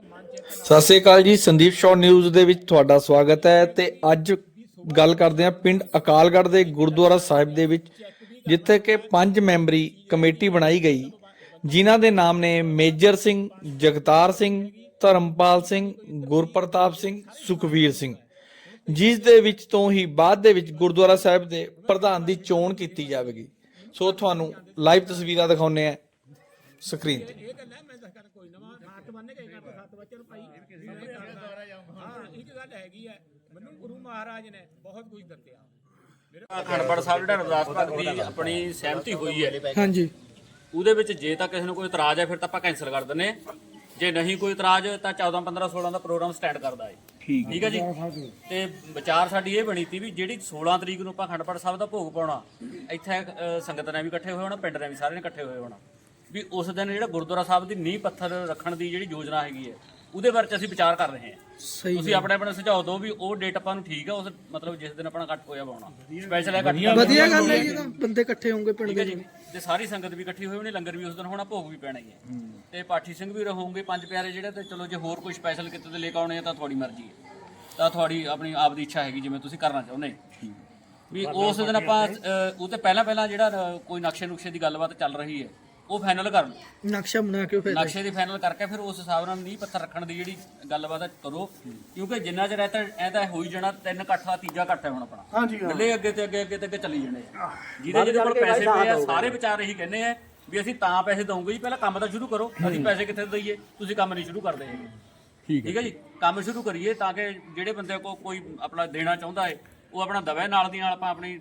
ਸਤਿ ਸ੍ਰੀ ਅਕਾਲ ਜੀ, ਸੰਦੀਪ ਸ਼ਾਹ ਨਿਊਜ਼ ਦੇ ਵਿੱਚ ਤੁਹਾਡਾ ਸਵਾਗਤ ਹੈ ਤੇ ਅੱਜ ਗੱਲ ਕਰਦੇ ਹਾਂ ਪਿੰਡ ਅਕਾਲਗੜ੍ਹ ਦੇ ਗੁਰਦੁਆਰਾ ਸਾਹਿਬ ਦੇ ਵਿੱਚ, ਜਿੱਥੇ ਕਿ ਪੰਜ ਮੈਂਬਰੀ ਕਮੇਟੀ ਬਣਾਈ ਗਈ। ਜਿਨ੍ਹਾਂ ਦੇ ਨਾਮ ਨੇ ਮੇਜਰ ਸਿੰਘ, ਜਗਤਾਰ ਸਿੰਘ, ਧਰਮਪਾਲ ਸਿੰਘ, ਗੁਰਪ੍ਰਤਾਪ ਸਿੰਘ, ਸੁਖਵੀਰ ਸਿੰਘ। ਜਿਸ ਦੇ ਵਿੱਚ ਤੋਂ ਹੀ ਬਾਅਦ ਦੇ ਵਿੱਚ ਗੁਰਦੁਆਰਾ ਸਾਹਿਬ ਦੇ ਪ੍ਰਧਾਨ ਦੀ ਚੋਣ ਕੀਤੀ ਜਾਵੇਗੀ। ਸੋ ਤੁਹਾਨੂੰ ਲਾਈਵ ਤਸਵੀਰਾਂ ਦਿਖਾਉਂਦੇ ਆ ਸਕਰੀਨ ਤੇ ਇਹ ਗੱਲ ਹੈ ਮੈਂ ਦੱਸ ਕਰ ਕੋਈ ਨਵਾਂ ਹੱਥ ਬੰਨ ਕੇ ਤੋਂ ਸੱਤ ਬੱਚਨ ਭਾਈ। ਹਾਂ ਇੱਕ ਗੱਲ ਹੈਗੀ ਹੈ ਮੈਨੂੰ ਗੁਰੂ ਮਹਾਰਾਜ ਨੇ ਬਹੁਤ ਕੁਝ ਦਿੱਤਾ। ਖੰਡਪੜ ਸਾਹਿਬ ਜਿਹੜਾ ਅਰਦਾਸ ਭਗਤ ਦੀ ਆਪਣੀ ਸਹਿਮਤੀ ਹੋਈ ਹੈ। ਹਾਂਜੀ। ਉਹਦੇ ਵਿੱਚ ਜੇ ਤਾਂ ਕਿਸੇ ਨੂੰ ਕੋਈ ਇਤਰਾਜ਼ ਹੈ ਫਿਰ ਤਾਂ ਆਪਾਂ ਕੈਨਸਲ ਕਰ ਦਿੰਨੇ। ਜੇ ਨਹੀਂ ਕੋਈ ਇਤਰਾਜ਼ ਤਾਂ 14 15 16 ਦਾ ਪ੍ਰੋਗਰਾਮ ਸਟਾਰਟ ਕਰਦਾ ਹੈ। ਠੀਕ ਹੈ। ਜੀ? ਤੇ ਵਿਚਾਰ ਸਾਡੀ ਇਹ ਬਣੀ ਸੀ ਵੀ ਜਿਹੜੀ 16 ਤਰੀਕ ਨੂੰ ਆਪਾਂ ਖੰਡਪੜ ਸਾਹਿਬ ਦਾ ਭੋਗ ਪਾਉਣਾ ਇੱਥੇ ਸੰਗਤ ਨੇ ਵੀ ਇਕੱਠੇ ਹੋਏ ਹੋਣਾ ਪਿੰਡ ਨੇ ਵੀ ਸਾਰੇ ਨੇ ਇਕੱਠੇ ਹੋਏ ਹੋਣਾ। ਵੀ ਉਸ ਦਿਨ ਜਿਹੜਾ ਗੁਰਦੁਆਰਾ ਸਾਹਿਬ ਦੀ ਨੀਂਹ ਪੱਥਰ ਰੱਖਣ ਦੀ ਜਿਹੜੀ ਯੋਜਨਾ ਹੈਗੀ ਹੈ ਉਹਦੇ ਬਾਰੇ 'ਚ ਅਸੀਂ ਵਿਚਾਰ ਕਰ ਰਹੇ ਹਾਂ। ਸਹੀ ਤੁਸੀਂ ਆਪਣੇ ਆਪਣੇ ਸੁਝਾਅ ਦਿਓ ਵੀ ਉਹ ਡੇਟ ਆਪਾਂ ਨੂੰ ਠੀਕ ਹੈ ਉਸ ਮਤਲਬ ਜਿਸ ਦਿਨ ਆਪਣਾ ਇਕੱਠ ਹੋਇਆ ਪਾਉਣਾ ਸਪੈਸ਼ਲ ਹੈ ਇਕੱਠ ਵਧੀਆ ਗੱਲ ਹੈ ਜੀ ਤਾਂ। ਬੰਦੇ ਇਕੱਠੇ ਹੋਣਗੇ ਪਿੰਡ ਠੀਕ ਹੈ ਦੇ ਜੀ ਤੇ ਸਾਰੀ ਸੰਗਤ ਵੀ ਇਕੱਠੀ ਹੋਈ ਹੋਣੀ ਲੰਗਰ ਵੀ ਉਸ ਦਿਨ ਹੋਣਾ ਭੋਗ ਵੀ ਪੈਣਾ ਹੀ ਹੈ। ਤੇ ਪਾਠੀ ਸਿੰਘ ਵੀ ਰਹੋਗੇ ਪੰਜ ਪਿਆਰੇ ਜਿਹੜੇ ਤੇ ਚਲੋ ਜੇ ਹੋਰ ਕੋਈ ਸਪੈਸ਼ਲ ਕਿਤੇ ਤੇ ਲੈ ਕੇ ਆਉਣੇ ਆ ਤਾਂ ਤੁਹਾਡੀ ਮਰਜ਼ੀ ਹੈ। ਤਾਂ ਤੁਹਾਡੀ ਆਪਣੀ ਆਪ ਦੀ ਇੱਛਾ ਹੈਗੀ ਜਿਵੇਂ ਤੁਸੀਂ ਕਰਨਾ ਚਾਹੁੰਦੇ ਵੀ ਉਸ ਦਿਨ ਆਪਾਂ ਅ, ਉਹ ਤੇ ਪਹਿਲਾਂ ਪਹਿਲਾਂ ਜਿਹੜਾ ਅ, ਕੋਈ ਨਕਸ਼ੇ ਨੁਕਸ਼ੇ ਦੀ ਗੱਲਬਾਤ ਚੱਲ ਰਹੀ ਹੈ ਉਹ ਫਾਈਨਲ ਕਰ ਲਓ ਨਕਸ਼ਾ ਬਣਾ ਕੇ ਫਿਰ ਨਕਸ਼ੇ ਦੀ ਫਾਈਨਲ ਕਰਕੇ ਫਿਰ ਉਸ ਹਿਸਾਬ ਨਾਲ ਨੀਂਹ ਪੱਥਰ ਰੱਖਣ ਦੀ ਜਿਹੜੀ ਗੱਲਬਾਤ ਹੈ ਕਰੋ। ਕਿਉਂਕਿ ਜਿੰਨਾ ਚਿਰ ਇਹ ਤਾਂ ਇਹ ਤਾਂ ਹੋਈ ਜਾਣਾ ਤਿੰਨ ਇਕੱਠਾ ਤੀਜਾ ਇਕੱਠਾ ਹੈ ਹੁਣ ਆਪਣਾ। ਹਾਂਜੀ ਗੱਲੇ ਅੱਗੇ ਤੇ ਅੱਗੇ ਅੱਗੇ ਤੇ ਅੱਗੇ ਚੱਲੀ ਜਾਣੇ ਆ। ਜਿਹਦੇ ਜਿਹਦੇ ਕੋਲ ਪੈਸੇ ਪਏ ਆ ਸਾਰੇ ਵਿਚਾਰ ਇਹੀ ਕਹਿੰਦੇ ਆ ਵੀ ਅਸੀਂ ਤਾਂ ਪੈਸੇ ਦਵਾਂਗੇ ਜੀ ਪਹਿਲਾਂ ਕੰਮ ਤਾਂ ਸ਼ੁਰੂ ਕਰੋ। ਅਸੀਂ ਪੈਸੇ ਕਿੱਥੇ ਦਈਏ? ਤੁਸੀਂ ਕੰਮ ਨਹੀਂ ਸ਼ੁਰੂ ਕਰਦੇ ਹੈਗੇ। ਠੀਕ ਹੈ ਜੀ? ਕੰਮ ਸ਼ੁਰੂ ਕਰੀਏ ਤਾਂ ਕਿ ਜਿਹੜੇ ਬੰਦੇ ਕੋ ਕੋਈ ਆਪਣਾ ਦੇਣਾ ਚਾਹੁੰਦਾ ਹੈ ਉਹ ਆਪਣਾ ਦਵੇ ਨਾਲ ਦੀ ਨਾਲ ਆਪਾਂ ਆਪਣੀ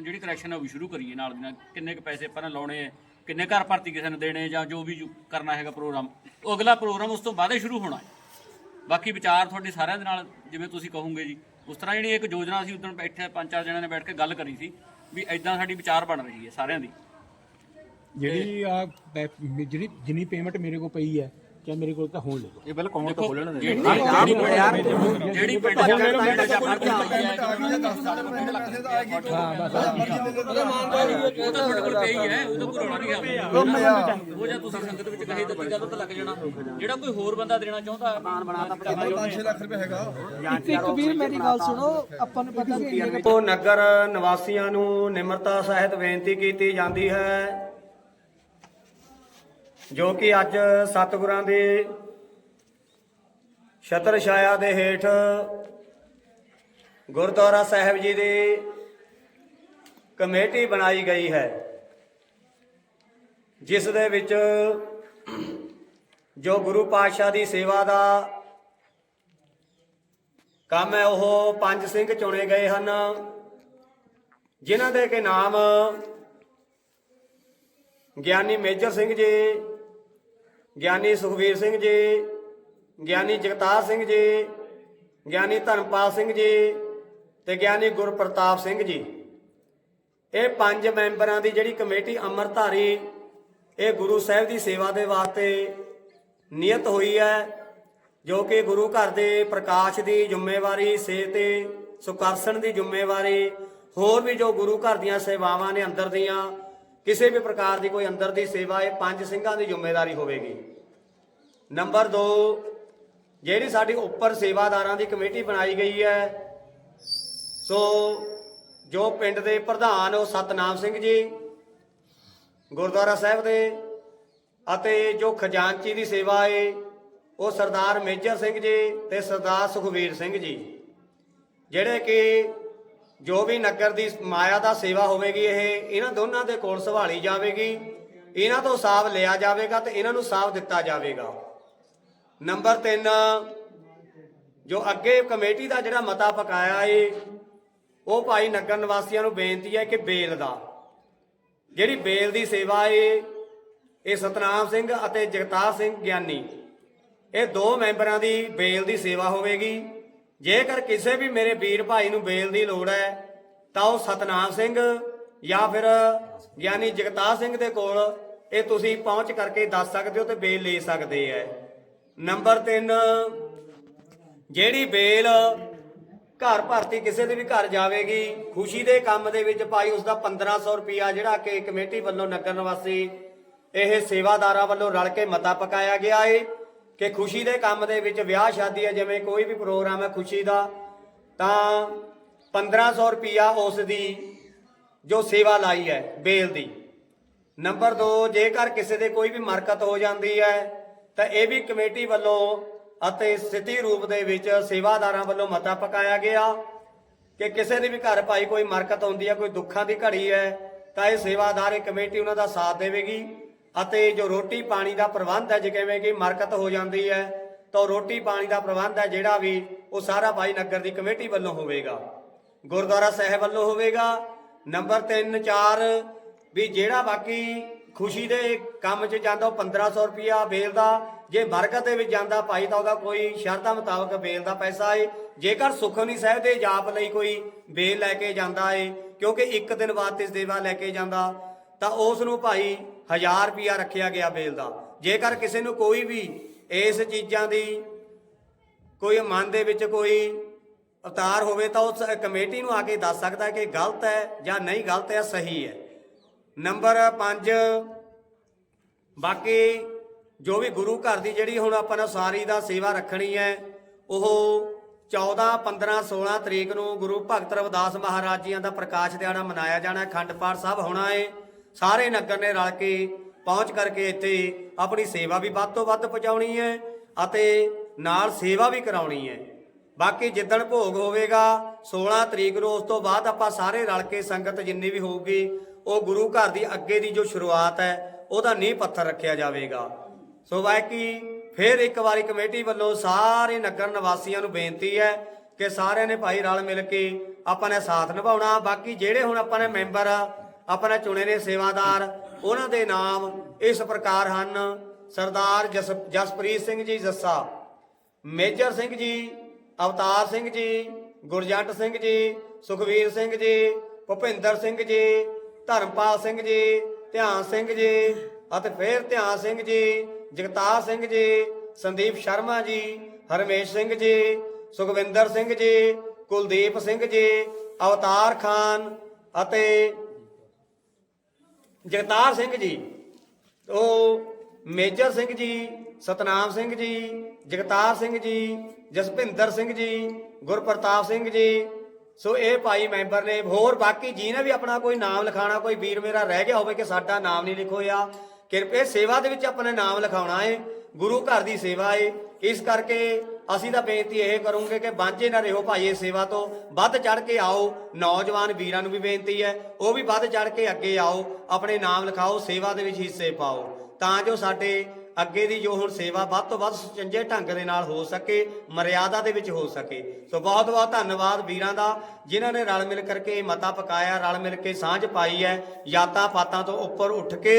ਜਿਹੜੀ ਕਲੈਕਸ਼ਨ ਹੈ ਉਹ ਵੀ ਸ਼ੁਰੂ ਕਰੀਏ ਨਾਲ ਦੀ ਨਾਲ। ਕਿੰਨੇ ਕੁ ਪੈਸੇ ਆਪਾਂ ਨੇ ਲਾਉਣੇ ਹੈ ਕਿੰਨੇ ਘਰ ਭਰਤੀ ਕਿਸੇ ਨੂੰ ਦੇਣੇ ਜਾਂ ਜੋ ਵੀ ਜੋ ਕਰਨਾ ਹੈਗਾ ਪ੍ਰੋਗਰਾਮ। ਉਹ ਅਗਲਾ ਪ੍ਰੋਗਰਾਮ ਉਸ ਤੋਂ ਬਾਅਦ ਹੀ ਸ਼ੁਰੂ ਹੋਣਾ ਹੈ। ਬਾਕੀ ਵਿਚਾਰ ਤੁਹਾਡੇ ਸਾਰਿਆਂ ਦੇ ਨਾਲ, ਜਿਵੇਂ ਤੁਸੀਂ ਕਹੋਗੇ ਜੀ। ਉਸ ਤਰ੍ਹਾਂ ਜਿਹੜੀ ਇੱਕ ਯੋਜਨਾ ਸੀ ਉਦੋਂ ਬੈਠੇ ਪੰਜ ਚਾਰ ਜਣਿਆਂ ਨੇ ਬੈਠ ਕੇ ਗੱਲ ਕਰੀ ਸੀ ਵੀ ਐਦਾਂ ਸਾਡੀ ਵਿਚਾਰ ਬਣ ਰਹੀ ਹੈ ਸਾਰਿਆਂ ਦੀ। ਜਿਹੜੀ ਆ ਜਿਹੜੀ ਜਿੰਨੀ ਪੇਮੈਂਟ ਮੇਰੇ ਕੋਲ ਪਈ ਹੈ ਕਿ ਮੇਰੇ ਕੋਲ ਤਾਂ ਹੋਣ ਲੱਗਾ ਇਹ ਬਿਲ ਕੌਣ ਤੋਂ ਖੋਲਣ ਦੇ ਜਿਹੜੀ ਜਿਹੜੀ ਪਿੰਡ ਉਹ ਤਾਂ ਤੁਹਾਡੇ ਕੋਲ ਪਈ ਹੈ ਉਹ ਤਾਂ ਕੋਈ ਰੌਲਾ ਨਹੀਂ ਹੈ। ਉਹ ਜਾਂ ਤੁਸੀਂ ਸੰਗਤ ਵਿੱਚ ਕਹੇ ਦਿੱਤੀ ਗੱਲ ਤਾਂ ਲੱਗ ਜਾਣਾ। ਜਿਹੜਾ ਕੋਈ ਹੋਰ ਬੰਦਾ ਦੇਣਾ ਚਾਹੁੰਦਾ ਮਾਨ ਬਣਾਤਾ ਇੱਕ ਇੱਕ ਵੀਰ ਮੇਰੀ ਗੱਲ ਸੁਣੋ ਆਪਾਂ ਨੂੰ ਪਤਾ ਇੰਨੇ ਉਹ ਨਗਰ ਨਿਵਾਸੀਆਂ ਨੂੰ ਨਿਮਰਤਾ ਸਹਿਤ ਬੇਨਤੀ ਕੀਤੀ ਜਾਂਦੀ ਹੈ। ਜੋ ਕਿ ਅੱਜ ਸਤਿਗੁਰਾਂ ਦੇ ਛਤਰ ਛਾਇਆ ਦੇ ਹੇਠ ਗੁਰਦੁਆਰਾ ਸਾਹਿਬ ਜੀ ਦੀ ਕਮੇਟੀ ਬਣਾਈ ਗਈ ਹੈ, ਜਿਸ ਦੇ ਵਿੱਚ ਜੋ ਗੁਰੂ ਪਾਤਸ਼ਾਹ ਦੀ ਸੇਵਾ ਦਾ ਕੰਮ ਹੈ, ਉਹ ਪੰਜ ਸਿੰਘ ਚੁਣੇ ਗਏ ਹਨ, ਜਿਨ੍ਹਾਂ ਦੇ ਕੇ ਨਾਮ ਗਿਆਨੀ ਮੇਜਰ ਸਿੰਘ ਜੀ ਗਿਆਨੀ ਸੁਖਵੀਰ ਸਿੰਘ ਜੀ, ਗਿਆਨੀ ਜਗਤਾਰ ਸਿੰਘ ਜੀ, ਗਿਆਨੀ ਧਰਮਪਾਲ ਸਿੰਘ ਜੀ ਤੇ ਗਿਆਨੀ ਗੁਰਪ੍ਰਤਾਪ ਸਿੰਘ ਜੀ। ਇਹ ਪੰਜ ਮੈਂਬਰਾਂ ਦੀ ਜਿਹੜੀ ਕਮੇਟੀ ਅੰਮ੍ਰਿਤਧਾਰੀ, ਇਹ ਗੁਰੂ ਸਾਹਿਬ ਦੀ ਸੇਵਾ ਦੇ ਵਾਸਤੇ ਨਿਯਤ ਹੋਈ ਹੈ, ਜੋ ਕਿ ਗੁਰੂ ਘਰ ਦੇ ਪ੍ਰਕਾਸ਼ ਦੀ ਜ਼ਿੰਮੇਵਾਰੀ ਸੇ ਤੇ ਸੁਕਰਸਣ ਦੀ ਜ਼ਿੰਮੇਵਾਰੀ, ਹੋਰ ਵੀ ਜੋ ਗੁਰੂ ਘਰ ਦੀਆਂ ਸੇਵਾਵਾਂ ਨੇ ਅੰਦਰ ਦੀਆਂ ਕਿਸੇ ਵੀ ਪ੍ਰਕਾਰ ਦੀ ਕੋਈ ਅੰਦਰ ਦੀ ਸੇਵਾ, ਇਹ ਪੰਜ ਸਿੰਘਾਂ ਦੀ ਜ਼ਿੰਮੇਵਾਰੀ ਹੋਵੇਗੀ। ਨੰਬਰ 2 ਜਿਹੜੀ ਸਾਡੀ ਉੱਪਰ ਸੇਵਾਦਾਰਾਂ ਦੀ ਕਮੇਟੀ ਬਣਾਈ ਗਈ ਹੈ, ਸੋ ਜੋ ਪਿੰਡ ਦੇ ਪ੍ਰਧਾਨ ਉਹ ਸਤਨਾਮ ਸਿੰਘ ਜੀ, ਗੁਰਦੁਆਰਾ ਸਾਹਿਬ ਦੇ ਅਤੇ ਜੋ ਖਜ਼ਾਨਚੀ ਦੀ ਸੇਵਾ ਏ ਉਹ ਸਰਦਾਰ ਮੇਜਰ ਸਿੰਘ ਜੀ ਤੇ ਸਰਦਾਰ ਸੁਖਵੀਰ ਸਿੰਘ ਜੀ, ਜਿਹੜੇ ਕਿ ਜੋ ਵੀ ਨਗਰ ਦੀ ਮਾਇਆ ਦਾ ਸੇਵਾ ਹੋਵੇਗੀ, ਇਹ ਇਹਨਾਂ ਦੋਨਾਂ ਦੇ ਕੋਲ ਸੰਭਾਲੀ ਜਾਵੇਗੀ। ਇਹਨਾਂ ਤੋਂ ਸਾਫ਼ ਲਿਆ ਜਾਵੇਗਾ ਤੇ ਇਹਨਾਂ ਨੂੰ ਸਾਫ਼ ਦਿੱਤਾ ਜਾਵੇਗਾ। ਨੰਬਰ 3 ਜੋ ਅੱਗੇ ਕਮੇਟੀ ਦਾ ਜਿਹੜਾ ਮਤਾ ਪਕਾਇਆ ਏ, ਉਹ ਭਾਈ ਨਗਰ ਨਿਵਾਸੀਆਂ ਨੂੰ ਬੇਨਤੀ ਹੈ ਕਿ ਬੇਲ ਦਾ। ਜਿਹੜੀ ਬੇਲ ਦੀ ਸੇਵਾ ਏ, ਇਹ ਸਤਨਾਮ ਸਿੰਘ ਅਤੇ ਜਗਤਾਰ ਸਿੰਘ ਗਿਆਨੀ, ਇਹ ਦੋ ਮੈਂਬਰਾਂ ਦੀ ਬੇਲ ਦੀ ਸੇਵਾ ਹੋਵੇਗੀ। ਜੇਕਰ ਕਿਸੇ ਵੀ ਮੇਰੇ ਵੀਰ ਭਾਈ ਨੂੰ ਬੇਲ ਦੀ ਲੋੜ ਹੈ, ਤਾਂ ਉਹ ਸਤਨਾਮ ਸਿੰਘ ਜਾਂ ਫਿਰ ਗਿਆਨੀ ਜਗਤਾ ਸਿੰਘ ਦੇ ਕੋਲ ਇਹ ਤੁਸੀਂ ਪਹੁੰਚ ਕਰਕੇ ਦੱਸ ਸਕਦੇ ਹੋ ਤੇ ਬੇਲ ਲੈ ਸਕਦੇ ਹੈ। ਨੰਬਰ 3 ਜਿਹੜੀ ਬੇਲ ਘਰ ਭਰਤੀ ਕਿਸੇ ਦੇ ਵੀ ਘਰ ਜਾਵੇਗੀ, ਖੁਸ਼ੀ ਦੇ ਕੰਮ ਦੇ ਵਿੱਚ ਭਾਈ ਉਸ ਦਾ 1500 ਰੁਪਿਆ ਜਿਹੜਾ ਕਿ ਕਮੇਟੀ ਵੱਲੋਂ ਨਗਰ ਨਿਵਾਸੀ ਇਹ ਸੇਵਾਦਾਰਾਂ ਵੱਲੋਂ ਰਲ ਕੇ ਮਤਾ ਪਕਾਇਆ ਗਿਆ ਏ। ਕਿ ਖੁਸ਼ੀ ਦੇ ਕੰਮ ਦੇ ਵਿੱਚ ਵਿਆਹ ਸ਼ਾਦੀ ਹੈ, ਜਿਵੇਂ ਕੋਈ ਵੀ ਪ੍ਰੋਗਰਾਮ ਹੈ ਖੁਸ਼ੀ ਦਾ, ਤਾਂ 1500 ਰੁਪਿਆ ਉਸ ਦੀ ਜੋ ਸੇਵਾ ਲਾਈ ਹੈ, ਬੇਲ ਦੀ। ਨੰਬਰ 2 ਜੇਕਰ ਕਿਸੇ ਦੇ ਕੋਈ ਵੀ ਮਰਕਤ ਹੋ ਜਾਂਦੀ ਹੈ, ਤਾਂ ਇਹ ਵੀ ਕਮੇਟੀ ਵੱਲੋਂ ਅਤੇ ਸਥਿਤੀ ਰੂਪ ਦੇ ਵਿੱਚ ਸੇਵਾਦਾਰਾਂ ਵੱਲੋਂ ਮਤਾ ਪਕਾਇਆ ਗਿਆ ਕਿ ਕਿਸੇ ਦੇ ਵੀ ਘਰ ਭਾਈ ਕੋਈ ਮਰਕਤ ਹੁੰਦੀ ਹੈ, ਕੋਈ ਦੁੱਖਾਂ ਦੀ ਘੜੀ ਹੈ, ਤਾਂ ਇਹ ਸੇਵਾਦਾਰ, ਇਹ ਕਮੇਟੀ ਉਹਨਾਂ ਦਾ ਸਾਥ ਦੇਵੇਗੀ। ਅਤੇ ਜੋ ਰੋਟੀ ਪਾਣੀ ਦਾ ਪ੍ਰਬੰਧ ਹੈ ਜਿਵੇਂ ਕਿ ਮਰਕਤ ਹੋ ਜਾਂਦੀ ਹੈ, ਤਾਂ ਉਹ ਰੋਟੀ ਪਾਣੀ ਦਾ ਪ੍ਰਬੰਧ ਹੈ ਜਿਹੜਾ ਵੀ ਉਹ ਸਾਰਾ ਭਾਈ ਨਗਰ ਦੀ ਕਮੇਟੀ ਵੱਲੋਂ ਹੋਵੇਗਾ। ਗੁਰਦੁਆਰਾ ਸਾਹਿਬ ਵੱਲੋਂ ਹੋਵੇਗਾ। ਨੰਬਰ 3 4 ਵੀ ਜਿਹੜਾ ਬਾਕੀ ਖੁਸ਼ੀ ਦੇ ਕੰਮ 'ਚ ਜਾਂਦਾ ਉਹ 1500 ਰੁਪਿਆ ਬੇਲ ਦਾ, ਜੇ ਬਰਕਤ ਦੇ ਵਿੱਚ ਜਾਂਦਾ ਭਾਈ ਤਾਂ ਉਹਦਾ ਕੋਈ ਸ਼ਰਤਾਂ ਮੁਤਾਬਕ ਬੇਲ ਦਾ ਪੈਸਾ ਏ। ਜੇਕਰ ਸੁਖਮਨੀ ਸਾਹਿਬ ਦੇ ਜਾਪ ਲਈ ਕੋਈ ਬੇਲ ਲੈ ਕੇ ਜਾਂਦਾ ਏ, ਕਿਉਂਕਿ ਇੱਕ ਦਿਨ ਬਾਅਦ ਤੇ ਸੇਵਾ ਲੈ ਕੇ ਜਾਂਦਾ ਤਾਂ ਉਸ ਨੂੰ ਭਾਈ 1000 ਰੁਪਿਆ ਰੱਖਿਆ ਗਿਆ ਬੇਲ ਦਾ। ਜੇਕਰ ਕਿਸੇ ਨੂੰ ਕੋਈ ਵੀ ਇਸ ਚੀਜ਼ਾਂ ਦੀ ਕੋਈ ਮਨ ਦੇ ਵਿੱਚ ਕੋਈ ਅਵਤਾਰ ਹੋਵੇ ਤਾਂ ਉਸ ਕਮੇਟੀ ਨੂੰ ਆ ਕੇ ਦੱਸ ਸਕਦਾ ਕਿ ਗਲਤ ਹੈ ਜਾਂ ਨਹੀਂ ਗਲਤ ਹੈ, ਸਹੀ ਹੈ। ਨੰਬਰ 5 ਬਾਕੀ ਜੋ ਵੀ ਗੁਰੂ ਘਰ ਦੀ ਜਿਹੜੀ ਹੁਣ ਆਪਾਂ ਨੇ ਸਾਰੀ ਦਾ ਸੇਵਾ ਰੱਖਣੀ ਹੈ, ਉਹ 14 15 16 ਤਰੀਕ ਨੂੰ ਗੁਰੂ ਭਗਤ ਰਵਿਦਾਸ ਮਹਾਰਾਜ ਜੀਆਂ ਦਾ ਪ੍ਰਕਾਸ਼ ਦਿਹਾੜਾ ਮਨਾਇਆ ਜਾਣਾ ਹੈ ਖੰਡ ਪਾਠ ਸਾਹਿਬ ਹੋਣਾ ਹੈ। ਸਾਰੇ ਨਗਰ ਨੇ ਰਲ ਕੇ ਪਹੁੰਚ ਕਰਕੇ ਇੱਥੇ ਆਪਣੀ ਸੇਵਾ ਵੀ ਵੱਧ ਤੋਂ ਵੱਧ ਪਹੁੰਚਾਉਣੀ ਹੈ ਅਤੇ ਨਾਲ ਸੇਵਾ ਵੀ ਕਰਾਉਣੀ ਹੈ। ਬਾਕੀ ਜਿੱਦਣ ਭੋਗ ਹੋਵੇਗਾ 16 ਤਰੀਕ ਨੂੰ ਉਸ ਤੋਂ ਬਾਅਦ ਆਪਾਂ ਸਾਰੇ ਰਲ ਕੇ ਸੰਗਤ ਜਿੰਨੀ ਵੀ ਹੋਊਗੀ, ਉਹ ਗੁਰੂ ਘਰ ਦੀ ਅੱਗੇ ਦੀ ਜੋ ਸ਼ੁਰੂਆਤ ਹੈ, ਉਹਦਾ ਨੀਂਹ ਪੱਥਰ ਰੱਖਿਆ ਜਾਵੇਗਾ। ਸੋ ਬਾਕੀ ਫਿਰ ਇੱਕ ਵਾਰੀ ਕਮੇਟੀ ਵੱਲੋਂ ਸਾਰੇ ਨਗਰ ਨਿਵਾਸੀਆਂ ਨੂੰ ਬੇਨਤੀ ਹੈ ਕਿ ਸਾਰਿਆਂ ਨੇ ਭਾਈ ਰਲ ਮਿਲ ਕੇ ਆਪਾਂ ਨੇ ਸਾਥ ਨਿਭਾਉਣਾ। ਬਾਕੀ ਜਿਹੜੇ ਹੁਣ ਆਪਾਂ ਨੇ ਮੈਂਬਰ ਆਪਾਂ ਆਪਣੇ ਚੁਣੇ ਨੇ ਸੇਵਾਦਾਰ ਉਹਨਾਂ ਦੇ ਨਾਮ ਇਸ ਪ੍ਰਕਾਰ ਹਨ ਸਰਦਾਰ ਜਸ ਜਸਪ੍ਰੀਤ ਸਿੰਘ ਜੀ ਜੱਸਾ ਮੇਜਰ ਸਿੰਘ ਜੀ ਅਵਤਾਰ ਸਿੰਘ ਜੀ ਗੁਰਜੰਟ ਸਿੰਘ ਜੀ ਸੁਖਵੀਰ ਸਿੰਘ ਜੀ ਭੁਪਿੰਦਰ ਸਿੰਘ ਜੀ ਧਰਮਪਾਲ ਸਿੰਘ ਜੀ ਧਿਆਨ ਸਿੰਘ ਜੀ ਅਤੇ ਫਿਰ ਧਿਆਨ ਸਿੰਘ ਜੀ ਜਗਤਾਰ ਸਿੰਘ ਜੀ ਸੰਦੀਪ ਸ਼ਰਮਾ ਜੀ ਹਰਮੇਸ਼ ਸਿੰਘ ਜੀ ਸੁਖਵਿੰਦਰ ਸਿੰਘ ਜੀ ਕੁਲਦੀਪ ਸਿੰਘ ਜੀ ਅਵਤਾਰ ਖਾਨ ਅਤੇ ਜਗਤਾਰ ਸਿੰਘ ਜੀ, ਉਹ ਮੇਜਰ ਸਿੰਘ ਜੀ, ਸਤਨਾਮ ਸਿੰਘ ਜੀ, ਜਗਤਾਰ ਸਿੰਘ ਜੀ, ਜਸਪਿੰਦਰ ਸਿੰਘ ਜੀ, ਗੁਰਪ੍ਰਤਾਪ ਸਿੰਘ ਜੀ। ਸੋ ਇਹ ਭਾਈ ਮੈਂਬਰ ਨੇ, ਹੋਰ ਬਾਕੀ ਜਿਹਨੇ ਵੀ ਆਪਣਾ ਕੋਈ ਨਾਮ ਲਿਖਾਣਾ ਕੋਈ ਵੀਰ ਮੇਰਾ ਰਹਿ ਗਿਆ ਹੋਵੇ ਕਿ ਸਾਡਾ ਨਾਮ ਨਹੀਂ ਲਿਖੋਇਆ ਕਿਰਪੇ ਸੇਵਾ ਦੇ ਵਿੱਚ ਆਪਣਾ ਨਾਮ ਲਿਖਾਉਣਾ ਏ, ਗੁਰੂ ਘਰ ਦੀ ਸੇਵਾ ਏ। ਇਸ ਕਰਕੇ ਅਸੀਂ ਤਾਂ ਬੇਨਤੀ ਇਹ ਕਰੂੰਗੇ ਕਿ ਵਾਂਝੇ ਨਾ ਰਹੋ ਭਾਈ ਇਹ ਸੇਵਾ ਤੋਂ। ਵੱਧ ਚੜ ਕੇ ਆਓ। ਨੌਜਵਾਨ ਵੀਰਾਂ ਨੂੰ ਵੀ ਬੇਨਤੀ ਹੈ, ਉਹ ਵੀ ਵੱਧ ਚੜ ਕੇ ਅੱਗੇ ਆਓ, ਆਪਣੇ ਨਾਮ ਲਿਖਾਓ, ਸੇਵਾ ਦੇ ਵਿੱਚ ਹਿੱਸੇ ਪਾਓ। ਤਾਂ ਜੋ ਸਾਡੇ ਅੱਗੇ ਦੀ ਜੋ ਹੁਣ ਸੇਵਾ ਵੱਧ ਤੋਂ ਵੱਧ ਸੁਚੰਜੇ ਢੰਗ ਦੇ ਨਾਲ ਹੋ ਸਕੇ, ਮਰਿਆਦਾ ਦੇ ਵਿੱਚ ਹੋ ਸਕੇ। ਸੋ ਬਹੁਤ ਬਹੁਤ ਧੰਨਵਾਦ ਵੀਰਾਂ ਦਾ, ਜਿਨ੍ਹਾਂ ਨੇ ਰਲ ਮਿਲ ਕਰਕੇ ਮਤਾ ਪਕਾਇਆ, ਰਲ ਮਿਲ ਕੇ ਸਾਂਝ ਪਾਈ ਹੈ ਯਾਤਾਂ ਪਾਤਾਂ ਤੋਂ ਉੱਪਰ ਉੱਠ ਕੇ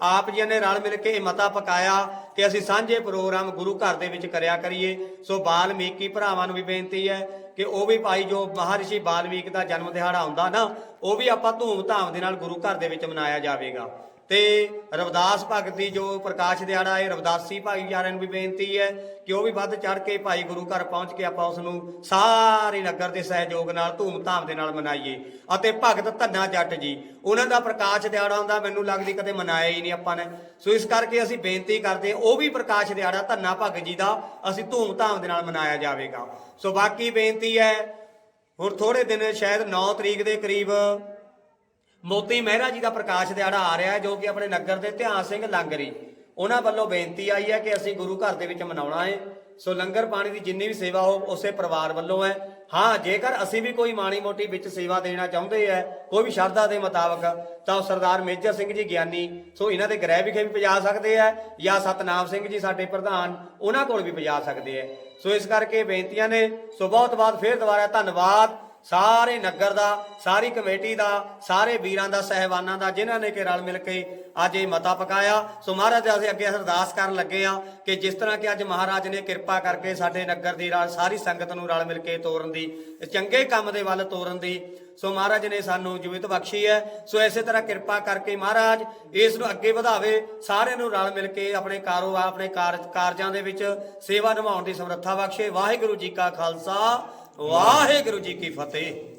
ਆਪ ਜੀ ਨੇ ਰਲ ਮਿਲ ਕੇ ਇਹ ਮਤਾ ਪਕਾਇਆ ਕਿ ਅਸੀਂ ਸਾਂਝੇ ਪ੍ਰੋਗਰਾਮ ਗੁਰੂ ਘਰ ਦੇ ਵਿੱਚ ਕਰਿਆ ਕਰੀਏ। ਸੋ ਬਾਲਮੀਕੀ ਭਰਾਵਾਂ ਨੂੰ ਵੀ ਬੇਨਤੀ ਹੈ ਕਿ ਉਹ ਵੀ ਭਾਈ ਜੋ ਮਹਾਰਿਸ਼ੀ ਬਾਲਮੀਕ ਦਾ ਜਨਮ ਦਿਹਾੜਾ ਆਉਂਦਾ ਨਾ, ਉਹ ਵੀ ਆਪਾਂ ਧੂਮ ਧਾਮ ਦੇ ਨਾਲ ਗੁਰੂ ਘਰ ਦੇ ਵਿੱਚ ਮਨਾਇਆ ਜਾਵੇਗਾ। ਤੇ ਰਵਿਦਾਸ ਭਗਤ ਦੀ ਜੋ ਪ੍ਰਕਾਸ਼ ਦਿਹਾੜਾ ਹੈ, ਰਵਿਦਾਸੀ ਭਾਈਚਾਰਿਆਂ ਨੂੰ ਵੀ ਬੇਨਤੀ ਹੈ ਕਿ ਉਹ ਵੀ ਵੱਧ ਚੜ ਕੇ ਭਾਈ ਗੁਰੂ ਘਰ ਪਹੁੰਚ ਕੇ ਆਪਾਂ ਉਸ ਨੂੰ ਸਾਰੇ ਨਗਰ ਦੇ ਸਹਿਯੋਗ ਨਾਲ, ਧੂਮ-ਧਾਮ ਦੇ ਨਾਲ ਮਨਾਈਏ। ਅਤੇ ਭਗਤ ਧੰਨਾ ਜੱਟ ਜੀ, ਉਹਨਾਂ ਦਾ ਪ੍ਰਕਾਸ਼ ਦਿਹਾੜਾ ਹੁੰਦਾ, ਮੈਨੂੰ ਲੱਗਦੀ ਕਦੇ ਮਨਾਇਆ ਹੀ ਨਹੀਂ ਆਪਾਂ ਨੇ। ਸੋ ਇਸ ਕਰਕੇ ਅਸੀਂ ਬੇਨਤੀ ਕਰਦੇ, ਉਹ ਵੀ ਪ੍ਰਕਾਸ਼ ਦਿਹਾੜਾ ਧੰਨਾ ਭਗਤ ਜੀ ਦਾ ਅਸੀਂ ਧੂਮ-ਧਾਮ ਦੇ ਨਾਲ ਮਨਾਇਆ ਜਾਵੇਗਾ। ਸੋ ਬਾਕੀ ਬੇਨਤੀ ਹੈ, ਹੁਣ ਥੋੜੇ ਦਿਨ, ਸ਼ਾਇਦ 9 ਤਰੀਕ ਦੇ ਕਰੀਬ ਮੋਤੀ ਮਹਿਰਾ ਜੀ ਦਾ ਪ੍ਰਕਾਸ਼ ਦਿਹਾੜਾ ਆ ਰਿਹਾ ਹੈ, ਜੋ ਕਿ ਆਪਣੇ ਨਗਰ ਦੇ ਧਿਆਨ ਸਿੰਘ ਲੰਗਰੀ। ਉਹਨਾਂ ਵੱਲੋਂ ਬੇਨਤੀ ਆਈ ਹੈ ਕਿ ਅਸੀਂ ਗੁਰੂ ਘਰ ਦੇ ਵਿੱਚ ਮਨਾਉਣਾ ਹੈ। ਸੋ ਲੰਗਰ ਪਾਣੀ ਦੀ ਜਿੰਨੀ ਵੀ ਸੇਵਾ ਹੋ ਉਸੇ ਪਰਿਵਾਰ ਵੱਲੋਂ ਹੈ। ਹਾਂ, ਜੇਕਰ ਅਸੀਂ ਵੀ ਕੋਈ ਮਾਣੀ ਮੋਟੀ ਵਿੱਚ ਸੇਵਾ ਦੇਣਾ ਚਾਹੁੰਦੇ ਹੈ, ਕੋਈ ਵੀ ਸ਼ਰਧਾ ਦੇ ਮੁਤਾਬਕ, ਤਾਂ ਉਹ ਸਰਦਾਰ ਮੇਜਰ ਸਿੰਘ ਜੀ ਗਿਆਨੀ, ਸੋ ਇਹਨਾਂ ਦੇ ਗ੍ਰਹਿ ਵਿਖੇ ਵੀ ਪਜਾ ਸਕਦੇ ਆ ਜਾਂ ਸਤਨਾਮ ਸਿੰਘ ਜੀ ਸਾਡੇ ਪ੍ਰਧਾਨ, ਉਹਨਾਂ ਕੋਲ ਵੀ ਪਜਾ ਸਕਦੇ ਆ ਸੋ ਇਸ ਕਰਕੇ ਬੇਨਤੀਆਂ ਨੇ। ਸੋ ਬਹੁਤ ਬਹੁਤ ਫੇਰ ਦੁਬਾਰਾ ਧੰਨਵਾਦ। ਸਾਰੇ ਨਗਰ ਦਾ, ਸਾਰੀ ਕਮੇਟੀ ਦਾ, ਸਾਰੇ ਵੀਰਾਂ ਦਾ, ਸਹਿਬਾਨਾਂ ਦਾ, ਜਿਨ੍ਹਾਂ ਨੇ ਕਿ ਰਲ ਮਿਲ ਕੇ ਅੱਜ ਇਹ ਮਤਾ ਪਕਾਇਆ। ਸੋ ਮਹਾਰਾਜ ਅਸੀਂ ਅੱਗੇ ਅਰਦਾਸ ਕਰਨ ਲੱਗੇ ਆ ਕਿ ਜਿਸ ਤਰ੍ਹਾਂ ਕਿ ਅੱਜ ਮਹਾਰਾਜ ਨੇ ਕਿਰਪਾ ਕਰਕੇ ਸਾਡੇ ਨਗਰ ਦੀ ਸਾਰੀ ਸੰਗਤ ਨੂੰ ਰਲ ਮਿਲ ਕੇ ਤੋਰਨ ਦੀ, ਚੰਗੇ ਕੰਮ ਦੇ ਵੱਲ ਤੋਰਨ ਦੀ, ਸੋ ਮਹਾਰਾਜ ਨੇ ਸਾਨੂੰ ਜੀਵਿਤ ਬਖਸ਼ੀ ਹੈ। ਸੋ ਇਸੇ ਤਰ੍ਹਾਂ ਕਿਰਪਾ ਕਰਕੇ ਮਹਾਰਾਜ, ਇਸ ਨੂੰ ਅੱਗੇ ਵਧਾਵੇ, ਸਾਰਿਆਂ ਨੂੰ ਰਲ ਮਿਲ ਕੇ ਆਪਣੇ ਕਾਰੋਬਾਰ, ਆਪਣੇ ਕਾਰਜ ਕਾਰਜਾਂ ਦੇ ਵਿੱਚ ਸੇਵਾ ਨਿਭਾਉਣ ਦੀ ਸਮਰੱਥਾ ਬਖਸ਼ੇ। ਵਾਹਿਗੁਰੂ ਜੀ ਕਾ ਖਾਲਸਾ ਵਾਹਿਗੁਰੂ ਜੀ ਕੀ ਫਤਿਹ।